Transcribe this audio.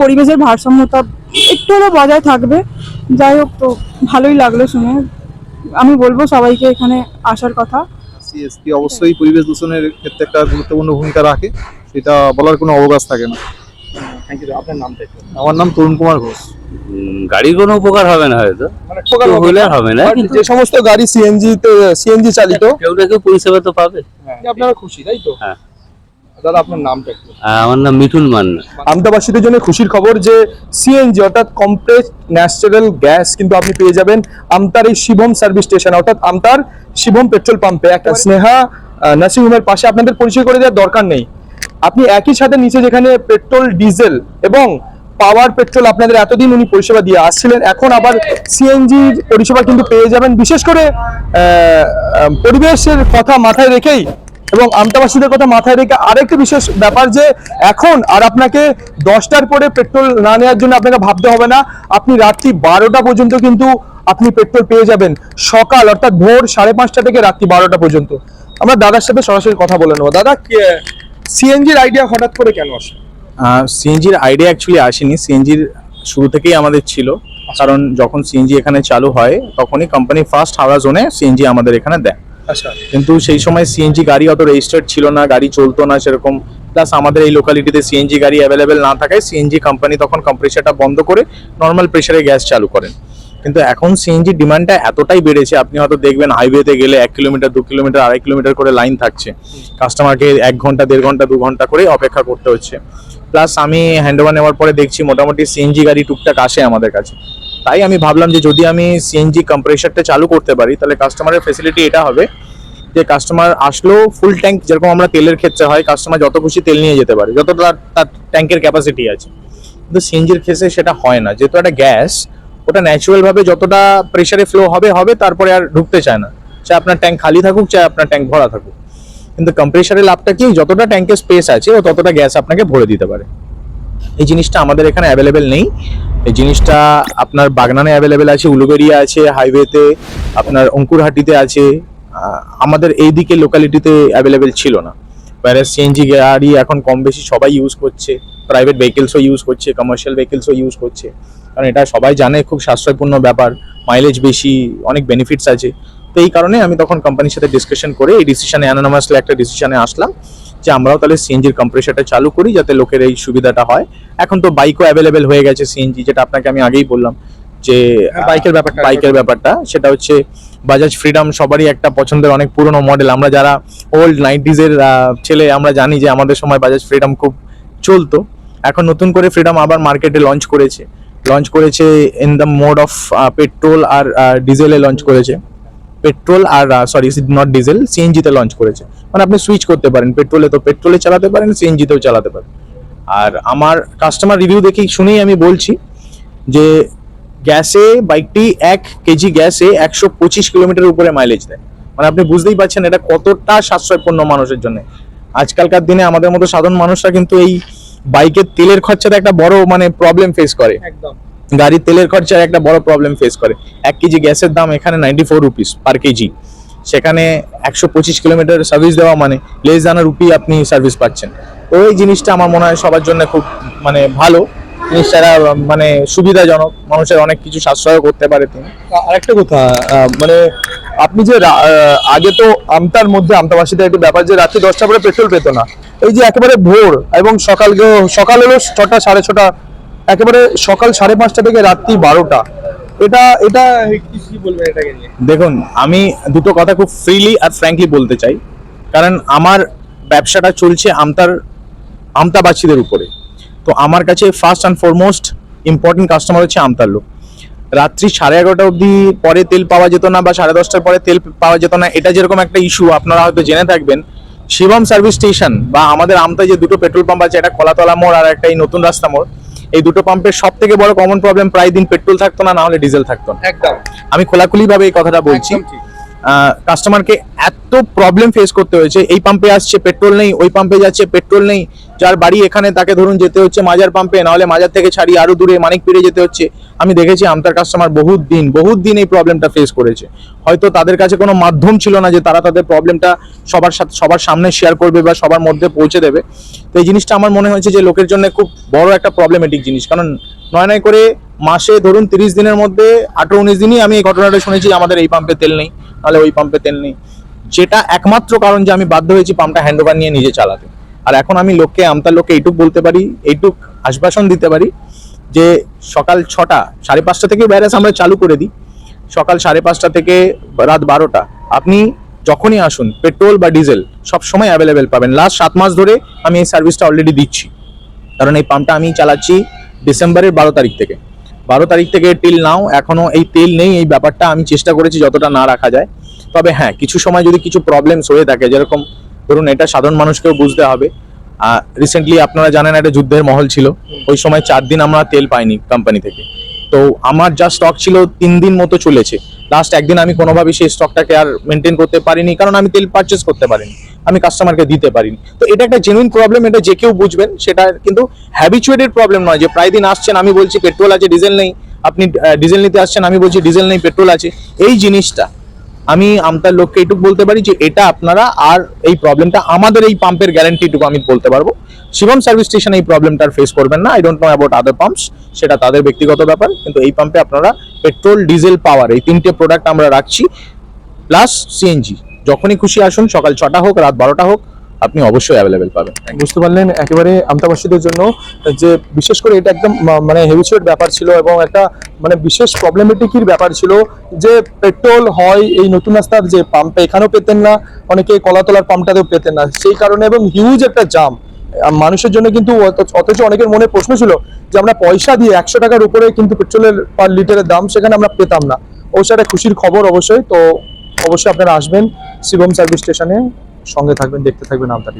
পরিবেশের ভারসাম্যতা একটু হলেও বজায় থাকবে। যাই হোক তো ভালোই লাগল শুনে। আমি বলব সবাইকে এখানে আসার কথা। সিএসপি অবশ্যই পরিবেশ দূষণের ক্ষেত্রে একটা গুরুত্বপূর্ণ ভূমিকা রাখে। সেটা বলার কোনো অবকাশ থাকে না। থ্যাংক ইউ আপনার নামটা আমার নাম তরুণ কুমার ঘোষ। গাড়ির কোনো উপকার হবে না হয়তো। মানে টু হবে না। কিন্তু যে সমস্ত গাড়ি সিএনজি তে সিএনজি চালিত কেউ না কেউ পরিষেবা তো পাবে। আপনারা খুশি তাই তো? হ্যাঁ। দাদা আপনার নামটা একটু আর আমার নাম মিঠুন মান্না। আমদাবাসীদের জন্য খুশির খবর যে সিএনজি অর্থাৎ ন্যাচারাল গ্যাস কিন্তু আপনি পেয়ে যাবেন আমতার এই শিবম সার্ভিস স্টেশন অর্থাৎ আমতার শিবম পেট্রোল পাম্পে। একটা স্নেহা নার্সিং হোমের পাশে আপনাদের পরিচয় করে দেওয়ার দরকার নেই। আপনি একই সাথে নিচে যেখানে পেট্রোল ডিজেল এবং পাওয়ার পেট্রোল আপনাদের এতদিন উনি পরিষেবা দিয়ে আসছিলেন এখন আবার সিএনজি পরিষেবা কিন্তু পেয়ে যাবেন। বিশেষ করে পরিবেশের কথা মাথায় রেখেই এবং আমতাবাসীদের কথা মাথায় রেখে আরেকটা বিশেষ ব্যাপার যে এখন আর আপনাকে দশটার পরে পেট্রোল না নেওয়ার জন্য আপনাকে ভাবতে হবে না। আপনি রাত্রি বারোটা পর্যন্ত কিন্তু আপনি পেট্রোল পেয়ে যাবেন। সকাল অর্থাৎ ভোর সাড়ে পাঁচটা থেকে রাত্রি বারোটা পর্যন্ত। আমরা দাদার সাথে সরাসরি কথা বলে নেব। দাদা সিএনজির আইডিয়া হঠাৎ করে কেন আসে সিএনজির আইডিয়া অ্যাকচুয়ালি আসেনি। সিএনজির শুরু থেকেই আমাদের ছিল। কারণ যখন সিএনজি এখানে চালু হয়, তখনই কোম্পানি ফার্স্ট হাওড়া জোনে সিএনজি আমাদের এখানে দেয়। আচ্ছা। কিন্তু সেই সময় সিএনজি গাড়ি অত রেজিস্টার্ড ছিল না, গাড়ি চলতো না সেরকম। প্লাস আমাদের এই লোকালিটিতে সিএনজি গাড়ি অ্যাভেলেবেল না থাকায় সিএনজি কোম্পানি তখন কম্প্রেসারটা বন্ধ করে নর্মাল প্রেশারে গ্যাস চালু করেন। কিন্তু এখন সিএনজি ডিমান্ডটা এতটাই বেড়েছে, আপনি হয়তো দেখবেন হাইওয়েতে গেলে এক কিলোমিটার দু কিলোমিটার আড়াই কিলোমিটার করে লাইন থাকছে। কাস্টমারকে এক ঘণ্টা, দেড় ঘণ্টা, দু ঘণ্টা করে অপেক্ষা করতে হচ্ছে। প্লাস আমি হ্যান্ডওভার নেওয়ার পরে দেখছি মোটামুটি সিএনজি গাড়ি টুকটাক আসে আমাদের কাছে। তাই আমি ভাবলাম যে যদি আমি সিএনজি কম্প্রেসারটা চালু করতে পারি, তাহলে কাস্টমারের ফেসিলিটি এটা হবে। যে কাস্টমার আসলো ফুল ট্যাঙ্ক যেরকম আমরা তেলের ক্ষেত্রে হয় কাস্টমার যত খুশি তেল নিয়ে যেতে পারে যতটা তার- ট্যাঙ্কের ক্যাপাসিটি আছে। কিন্তু সিএনজির ক্ষেত্রে সেটা হয় না, যেহেতু একটা গ্যাস ওটা ন্যাচুরালভাবে যতটা প্রেশারে ফ্লো হবে হবে তারপরে আর ঢুকতে চায় না। চাই আপনার ট্যাঙ্ক খালি থাকুক, চাই আপনার ট্যাঙ্ক ভরা থাকুক। কিন্তু কম্প্রেসারের লাভটা কি? যতটা ট্যাঙ্কের স্পেস আছে, ও ততটা গ্যাস আপনাকে ভরে দিতে পারে। এই জিনিসটা আমাদের এখানে অ্যাভেলেবেল নেই। এই জিনিসটা আপনার বাগনানে অ্যাভেলেবেল আছে উলুবেরিয়া আছে হাইওয়েতে আপনার অঙ্কুরহাটিতে আছে আমাদের এই দিকে লোকালিটিতে অ্যাভেলেবেল ছিল না। প্যারাস সিএনজি গাড়ি এখন কম বেশি সবাই ইউজ করছে। প্রাইভেট ভেহিকেলসও ইউজ করছে কমার্শিয়াল ভেহিকেলসও ইউজ করছে। কারণ এটা সবাই জানে খুব সাশ্রয়পূর্ণ ব্যাপার মাইলেজ বেশি অনেক বেনিফিটস আছে। তো এই কারণে আমি তখন কোম্পানির সাথে ডিসকাশন করে এই ডিসিশনে অ্যানোনামাসলি একটা ডিসিশনে আসলাম যে আমরাও তাহলে সিএনজির কম্প্রেসারটা চালু করি যাতে লোকের এই সুবিধাটা হয়। এখন তো বাইকও অ্যাভেলেবেল হয়ে গেছে সিএনজি যেটা আপনাকে আমি আগেই বললাম যে বাইকের ব্যাপারটা বাইকের ব্যাপারটা সেটা হচ্ছে বাজাজ ফ্রিডম সবারই একটা পছন্দের অনেক পুরনো মডেল আমরা যারা ওল্ড নাইনটিজের ছেলে, আমরা জানি যে আমাদের সময় বাজাজ ফ্রিডম খুব চলতো। এখন নতুন করে ফ্রিডম আবার মার্কেটে লঞ্চ করেছে। লঞ্চ করেছে in the mode of petrol আর ডিজেলে লঞ্চ করেছে। পেট্রোল আর সরি নট ডিজেল সিএনজিতে লঞ্চ করেছে। মানে আপনি সুইচ করতে পারেন। পেট্রোলে তো পেট্রোলে চালাতে পারেন সিএনজিতেও চালাতে পারেন। আর আমার কাস্টমার রিভিউ দেখেই শুনেই আমি বলছি যে গ্যাসে বাইকটি এক কেজি গ্যাসে একশো পঁচিশ কিলোমিটার উপরে মাইলেজ দেয়। মানে আপনি বুঝতেই পারছেন এটা কতটা সাশ্রয়পূর্ণ মানুষের জন্য। আজকালকার দিনে আমাদের মতো সাধারণ মানুষরা কিন্তু এই বাইকের তেলের খরচাতে একটা বড় মানে প্রবলেম ফেস করে। একদম। গাড়ির তেলের খরচায় একটা বড় প্রবলেম ফেস করে। এক কেজি গ্যাসের দাম এখানে ninety four rupees per KG. সেখানে একশো পঁচিশ কিলোমিটার সার্ভিস দেওয়া মানে লেস দানা রুপি আপনি সার্ভিস পাচ্ছেন। এই জিনিসটা আমার মনে হয় সবার জন্য খুব মানে ভালো। জিনিসটা মানে সুবিধাজনক মানুষের অনেক কিছু সাশ্রয় করতে পারে তিনি। আরেকটা কথা মানে আপনি যে আগে তো আমতার মধ্যে আমতাবাসীদের একটা ব্যাপার যে রাত্রি দশটা পরে পেট্রোল পেতো না। এই যে একেবারে ভোর এবং সকাল সকাল হলো ছটা সাড়ে ছটা একেবারে সকাল সাড়ে পাঁচটা থেকে রাত্রি বারোটা। এটা এটা কি কি বলবেন এটাকে নিয়ে? দেখুন আমি দুটো কথা খুব ফ্রিলি আর ফ্র্যাঙ্কলি বলতে চাই। কারণ আমার ব্যবসাটা চলছে আমতার আমতাবাসীদের উপরে। তো আমার কাছে first and foremost important customer হচ্ছে আমতার লোক রাত্রি সাড়ে এগারোটা অবধি পরে তেল পাওয়া যেত না বা সাড়ে দশটার পরে তেল পাওয়া যেত না এটা যেরকম একটা ইস্যু আপনারা হয়তো জেনে থাকবেন। শিবম সার্ভিস স্টেশন বা আমাদের আমতায় যে দুটো পেট্রোল পাম্প আছে একটা কলাতলা মোড় আর একটা এই নতুন রাস্তা মোড় এই দুটো পাম্পের সব থেকে বড় কমন প্রবলেম প্রায় দিন পেট্রোল থাকতো না না হলে ডিজেল থাকতো না। একদম। আমি খোলাখুলি ভাবে এই কথাটা বলছি। কাস্টমারকে এত প্রবলেম ফেস করতে হয়েছে এই পাম্পে আসছে পেট্রোল নেই ওই পাম্পে যাচ্ছে পেট্রোল নেই যার বাড়ি এখানে, তাকে ধরুন যেতে হচ্ছে মাজার পাম্পে নাহলে মাজার থেকে ছাড়ি আরও দূরে মানিক পেড়ে যেতে হচ্ছে। আমি দেখেছি আমতার কাস্টমার বহুত দিন বহুত দিন এই প্রবলেমটা ফেস করেছে। হয়তো তাদের কাছে কোনো মাধ্যম ছিল না যে তারা তাদের প্রবলেমটা সবার সাথে, সবার সামনে শেয়ার করবে বা সবার মধ্যে পৌঁছে দেবে। তো এই জিনিসটা আমার মনে হয়েছে যে লোকের জন্য খুব বড় একটা প্রবলেমেটিক জিনিস। কারণ নয় নয় করে মাসে ধরুন তিরিশ দিনের মধ্যে, আঠারো, উনিশ দিনই আমি এই ঘটনাটা শুনেছি, আমাদের এই পাম্পে তেল নেই, নাহলে ওই পাম্পে তেল নেই। যেটা একমাত্র কারণ যে আমি বাধ্য হয়েছি পাম্পটা হ্যান্ড ওভার নিয়ে নিজে চালাতে। আর এখন আমি লোককে, আমতার লোককে এইটুক বলতে পারি, এইটুক আশ্বাসন দিতে পারি যে সকাল ছটা, সাড়ে পাঁচটা থেকে ব্যারেজ আমরা চালু করে দিই। সকাল সাড়ে পাঁচটা থেকে রাত বারোটা। আপনি যখনই আসুন, পেট্রোল বা ডিজেল সব সময় অ্যাভেলেবেল পাবেন। লাস্ট সাত মাস ধরে আমি এই সার্ভিসটা অলরেডি দিচ্ছি। কারণ এই পাম্পটা আমি চালাচ্ছি ডিসেম্বরের বারো তারিখ থেকে। বারো তারিখ থেকে টিল নাও এখনও এই তেল নেই, এই ব্যাপারটা আমি চেষ্টা করেছি যতটা না রাখা যায়। তবে হ্যাঁ কিছু সময় যদি কিছু প্রবলেমস হয়ে থাকে, যেরকম ধরুন এটা সাধারণ মানুষকেও বুঝতে হবে। রিসেন্টলি আপনারা জানেন একটা যুদ্ধের মহল ছিল। ওই সময় চার দিন আমরা তেল পাইনি কোম্পানি থেকে। তো আমার যা স্টক ছিল তিন দিন মতো চলেছে। লাস্ট একদিন আমি কোনোভাবেই সেই স্টকটাকে আর মেনটেন করতে পারিনি, কারণ আমি তেল পারচেস করতে পারিনি। আমি কাস্টমারকে দিতে পারিনি। তো এটা একটা জেনুইন প্রবলেম এটা যে কেউ বুঝবেন, সেটা কিন্তু হ্যাবিচুয়েটেড প্রবলেম নয় যে প্রায় দিন আসছেন, আমি বলছি পেট্রোল আছে ডিজেল নেই। আপনি ডিজেল নিতে আসছেন, আমি বলছি ডিজেল নেই পেট্রোল আছে। এই জিনিসটা আমি আমতার লোককে এইটুকু বলতে পারি যে এটা আপনারা আর এই প্রবলেমটা আমাদের এই পাম্পের গ্যারান্টিটুকু আমি বলতে পারব। শিবম সার্ভিস স্টেশন এই প্রবলেমটা ফেস করবেন না। I don't know about other pumps সেটা তাদের ব্যক্তিগত ব্যাপার, কিন্তু এই পাম্পে আপনারা পেট্রোল ডিজেল পাওয়ার এই তিনটে প্রোডাক্ট আমরা রাখছি প্লাস সিএনজি যখনই খুশি আসুন, সকাল ছটা হোক, রাত বারোটা হোক আপনি অবশ্যই অ্যাভেলেবেল পাবেন। বুঝতে পারলেন, একেবারে আমতাবাসীদের জন্য, যে বিশেষ করে এটা একদম মানে হেভিচুয়েট ব্যাপার ছিল এবং একটা মানে বিশেষ প্রবলেমেটিকির ব্যাপার ছিল যে পেট্রোল হয় এই নতুন রাস্তার যে পাম্পে এখানেও পেতেন না, অনেকে কলাতলার পাম্পটাতেও পেতেন না। সেই কারণে এবং হিউজ একটা জাম মানুষের জন্য কিন্তু অথচ অনেকের মনে প্রশ্ন ছিল যে আমরা পয়সা দিয়ে একশো টাকার উপরে কিন্তু পেট্রোলের পার লিটারের দাম সেখানে আমরা পেতাম না। অবশ্যই একটা খুশির খবর অবশ্যই, তো অবশ্যই আপনারা আসবেন শিবম সার্ভিস স্টেশনে সঙ্গে থাকবেন দেখতে থাকবেন আমতা